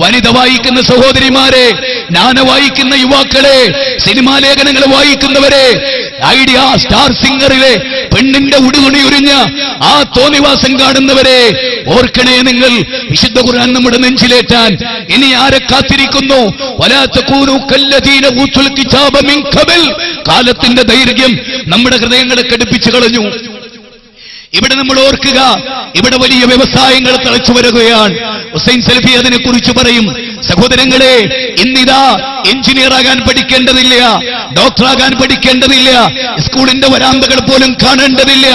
വനിത വായിക്കുന്ന സഹോദരിമാരെ ജ്ഞാന വായിക്കുന്ന യുവാക്കളെ സിനിമാ ലേഖനങ്ങൾ വായിക്കുന്നവരെ ഐഡിയ സ്റ്റാർ സിംഗറിലെ പെണ്ണിന്റെ ഉടുകുണി ഉരിഞ്ഞ ആ തോന്നിവാസം കാണുന്നവരെ ഓർക്കണേ നിങ്ങൾ വിശുദ്ധ ഖുർആൻ നമ്മുടെ നെഞ്ചിലേറ്റാൻ. ഇനി ആരെ കാത്തിരിക്കുന്നു? കാലത്തിന്റെ ദൈർഘ്യം നമ്മുടെ ഹൃദയങ്ങളെ കടുപ്പിച്ചു കളഞ്ഞു. ഇവിടെ നമ്മൾ ഓർക്കുക ഇവിടെ വലിയ വ്യവസായങ്ങൾ തിളച്ചു വരികയാണ്. ഹുസൈൻ സൽഫി അതിനെ കുറിച്ച് പറയും സഹോദരങ്ങളെ ഇന്നിതാ എഞ്ചിനീയർ ആകാൻ പഠിക്കേണ്ടതില്ല. ഡോക്ടറാകാൻ പഠിക്കേണ്ടതില്ല. സ്കൂളിന്റെ വരാന്തകൾ പോലും കാണേണ്ടതില്ല.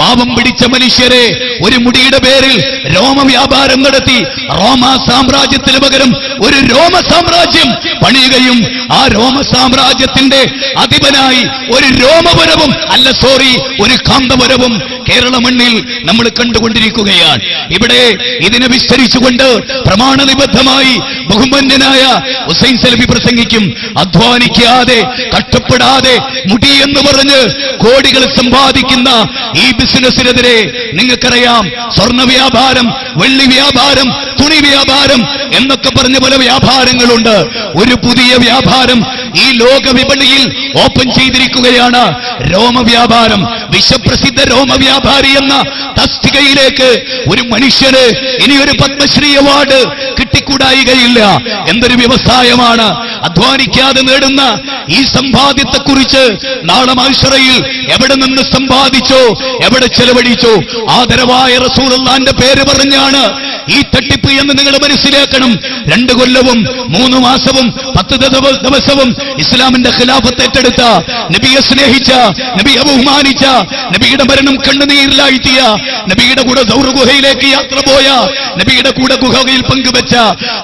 പാപം പിടിച്ച മനുഷ്യരെ ഒരു മുടിയുടെ പേരിൽ രോമ വ്യാപാരം നടത്തി റോമ സാമ്രാജ്യത്തിന് പകരം ഒരു രോമ സാമ്രാജ്യം പണിയുകയും ആ രോമ സാമ്രാജ്യത്തിന്റെ അധിപനായി ഒരു രോമപുരവും അല്ല സോറി ഒരു കാന്തപുരവും കേരള മണ്ണിൽ നമ്മൾ കണ്ടുകൊണ്ടിരിക്കുകയാണ്. ഇവിടെ ഇതിനെ വിസ്തരിച്ചുകൊണ്ട് പ്രമാണനിബദ്ധമായി ബഹുമന്യനായ ഹുസൈൻ സലഫി പ്രസംഗിക്കും. അധ്വാനിക്കാതെ കഷ്ടപ്പെടാതെ മുടി എന്ന് പറഞ്ഞ് കോടികൾ സമ്പാദിക്കുന്ന ഈ ബിസിനസ്സിനെതിരെ നിങ്ങൾക്കറിയാം സ്വർണ വ്യാപാരം വെള്ളി വ്യാപാരം തുണി വ്യാപാരം എന്നൊക്കെ പറഞ്ഞ പല വ്യാപാരങ്ങളുണ്ട്. ഒരു പുതിയ വ്യാപാരം ഈ ലോക വിപണിയിൽ ഓപ്പൺ ചെയ്തിരിക്കുകയാണ്. വ്യാപാരം വിശ്വപ്രസിദ്ധ വ്യാപാരി എന്ന തസ്തികയിലേക്ക് ഒരു മനുഷ്യന് ഇനി ഒരു പത്മശ്രീ അവാർഡ് കിട്ടിക്കൂടായികയില്ല. എന്തൊരു വ്യവസായമാണ്. അധ്വാനിക്കാതെ നേടുന്ന ഈ സമ്പാദ്യത്തെക്കുറിച്ച് നാളെ മാൽഷറയിൽ എവിടെ നിന്ന് സമ്പാദിച്ചോ എവിടെ ചെലവഴിച്ചോ ആദരവായ റസൂലുള്ളാന്റെ പേര് പറഞ്ഞാണ് ഈ തട്ടിപ്പ് എന്ന് നിങ്ങൾ മനസ്സിലാക്കണം. രണ്ട് കൊല്ലവും മൂന്ന് മാസവും പത്ത് ദവ- ദിവസവും ഇസ്ലാമിന്റെ ഖിലാഫത്ത് ഏറ്റെടുത്ത നബിയെ സ്നേഹിച്ച നബിയെ ബഹുമാനിച്ച നബിയുടെ മരണം കണ്ണുനീരിലാഴ്ത്തിയ നബിയുടെ കൂടെ ദൗർ ഗുഹയിലേക്ക് യാത്ര പോയ നബിയുടെ കൂടെ ഗുഹയിൽ പങ്കുവെച്ച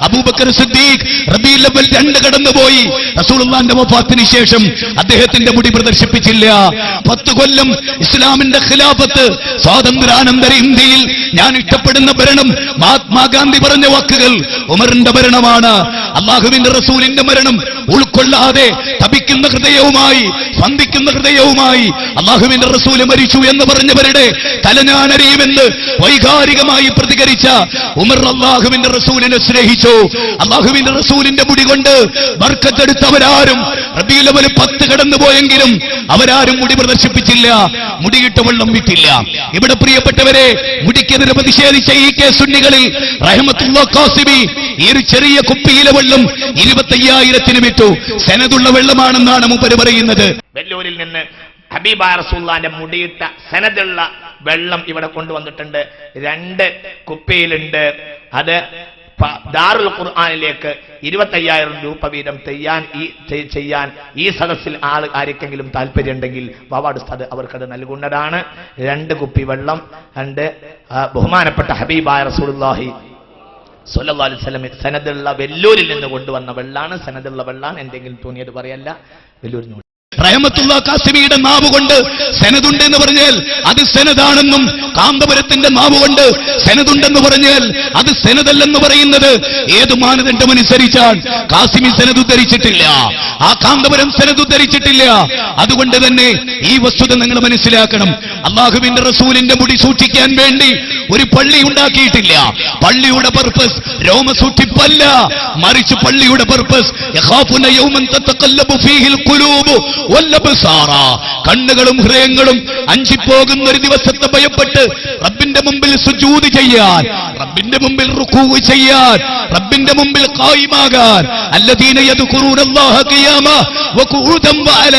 അബൂബക്കർ സിദ്ദീഖ് റബീൽ അവൽ രണ്ട് കടന്നുപോയി റസൂലുള്ളാന്റെ വഫാത്തിന് ശേഷം അദ്ദേഹത്തിന്റെ മുടി പ്രദർശിപ്പിച്ചില്ല. പത്ത് കൊല്ലം ഇസ്ലാമിന്റെ ഖിലാഫത്ത് സ്വാതന്ത്ര്യാനന്തര ഇന്ത്യയിൽ ഞാൻ ഇഷ്ടപ്പെടുന്ന ഭരണം മഹാത്മാഗാന്ധി പറഞ്ഞ വാക്കുകൾ ഉമറിന്റെ ഭരണമാണ്. അള്ളാഹുവിന്റെ റസൂലിന്റെ മരണം ഉൾക്കൊള്ളാതെ തപിക്കുന്ന ഹൃദയവുമായി സ്പന്ദിക്കുന്ന ഹൃദയവുമായി അള്ളാഹുവിന്റെ റസൂൽ മരിച്ചു എന്ന് പറഞ്ഞവരുടെ തലഞാനറിയുമെന്ന് വൈകാരികമായി പ്രതികരിച്ച ഉമർ അള്ളാഹുവിന്റെ റസൂലിനെ സ്നേഹിച്ചു. അള്ളാഹുവിന്റെ റസൂലിന്റെ മുടി കൊണ്ട് ബർക്കത്തെടുത്തവരാരും റബീലവന് പത്ത് കടന്നുപോയെങ്കിലും അവരാരും മുടി പ്രദർശിപ്പിച്ചില്ല മുടിയിട്ട് വെള്ളം വിട്ടില്ല. ഇവിടെ പ്രിയപ്പെട്ടവരെ മുടിക്കെതിരെ പ്രതിഷേധിച്ച ഈ കെ സുന്നികളിൽ റഹമത്തുള്ള ഈ ഒരു ചെറിയ കുപ്പിയിലെ വെള്ളം ഇരുപത്തയ്യായിരത്തിന് വിറ്റു. സെനതുള്ള വെള്ളമാണെന്നാണ് മൂപ്പര് പറയുന്നത്. വെല്ലൂരിൽ നിന്ന് ഹബീബാ റസൂല്ലാന്റെ മുടിയിട്ട സനതുള്ള വെള്ളം ഇവിടെ കൊണ്ടുവന്നിട്ടുണ്ട്. രണ്ട് കുപ്പിയിലുണ്ട്. അത് ദാറുൽ ഖുർആാനിലേക്ക് ഇരുപത്തയ്യായിരം രൂപ വീതം ചെയ്യാൻ ഈ ചെയ്യാൻ ഈ സദസ്സിൽ ആൾ ആർക്കെങ്കിലും താല്പര്യമുണ്ടെങ്കിൽ വാവാട് ഉസ്താദ് അവർക്കത് നൽകുന്നതാണ്. രണ്ട് കുപ്പി വെള്ളം രണ്ട് ബഹുമാനപ്പെട്ട ഹബീബായ റസൂലുള്ളാഹി സല്ലല്ലാഹു അലൈഹി വസല്ലം സനദുള്ള വെല്ലൂരിൽ നിന്ന് കൊണ്ടുവന്ന വെള്ളാണ്. സനദുള്ള വെള്ളാണ്. എന്തെങ്കിലും തോന്നിയത് പറയല്ല. വെല്ലൂരിൽ നിന്ന് റഹമത്തുള്ള കാസിമിയുടെ നാവ് കൊണ്ട് സെനതുണ്ട് എന്ന് പറഞ്ഞാൽ അത് സെനതാണെന്നും കാന്തപുരത്തിന്റെ നാവ് കൊണ്ട് സെനതുണ്ടെന്ന് പറഞ്ഞാൽ അത് സെനതല്ലെന്ന് പറയുന്നത് ഏത് മാനദണ്ഡം അനുസരിച്ചാണ് കാസിമി സെനത് ഉദ്ധരിച്ചിട്ടില്ല. ആ കാന്തപുരം സെനത് ഉദ്ധരിച്ചിട്ടില്ല. അതുകൊണ്ട് തന്നെ ഈ വസ്തുത നിങ്ങൾ മനസ്സിലാക്കണം. അള്ളാഹുവിന്റെ റസൂലിന്റെ മുടി സൂക്ഷിക്കാൻ വേണ്ടി ഒരു പള്ളി ഉണ്ടാക്കിയിട്ടില്ല. പള്ളിയുടെ പർപ്പസ് രോമ സൂക്ഷിപ്പല്ല. മറിച്ച് പള്ളിയുടെ പർപ്പസ് കണ്ണുകളും ഹൃദയങ്ങളും അഞ്ചിപ്പോകുന്ന ഒരു ദിവസത്തെ ഭയപ്പെട്ട് റബ്ബിന്റെ മുമ്പിൽ സുജൂതി ചെയ്യാൻ റബ്ബിന്റെ മുമ്പിൽ റുക്കൂ ചെയ്യാൻ റബ്ബിന്റെ മുമ്പിൽ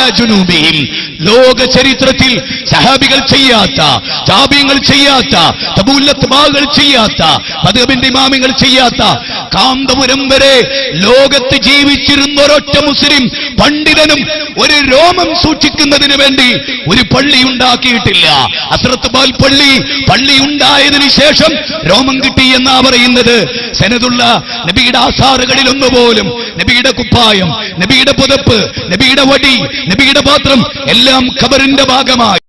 ജുനൂബിഹിം. ലോക ചരിത്രത്തിൽ സഹാബികൾ ചെയ്യാത്ത താബിയങ്ങൾ ചെയ്യാത്ത തബൂല്ലത്ബാകൾ ചെയ്യാത്ത മദ്ഹബിന്റെ ഇമാമിങ്ങൾ ചെയ്യാത്ത കാന്തപുരം വരെ ലോകത്ത് ജീവിച്ചിരുന്ന ഒരൊറ്റ മുസ്ലിം പണ്ഡിതനും ഒരു രോമം സൂക്ഷിക്കുന്നതിന് വേണ്ടി ഒരു പള്ളി ഉണ്ടാക്കിയിട്ടില്ല. അസ്രത്ത് ബാൽ പള്ളി പള്ളി ഉണ്ടായതിനു ശേഷം രോമം കിട്ടി എന്നാ പറയുന്നത്? സെനതുള്ള നബിയുടെ ആസാറുകളിൽ ഒന്നുപോലും നബിയുടെ കുപ്പായം നബിയുടെ പുതപ്പ് നബിയുടെ വടി നബിയുടെ പാത്രം എല്ലാം ഖബറിന്റെ ഭാഗമായി.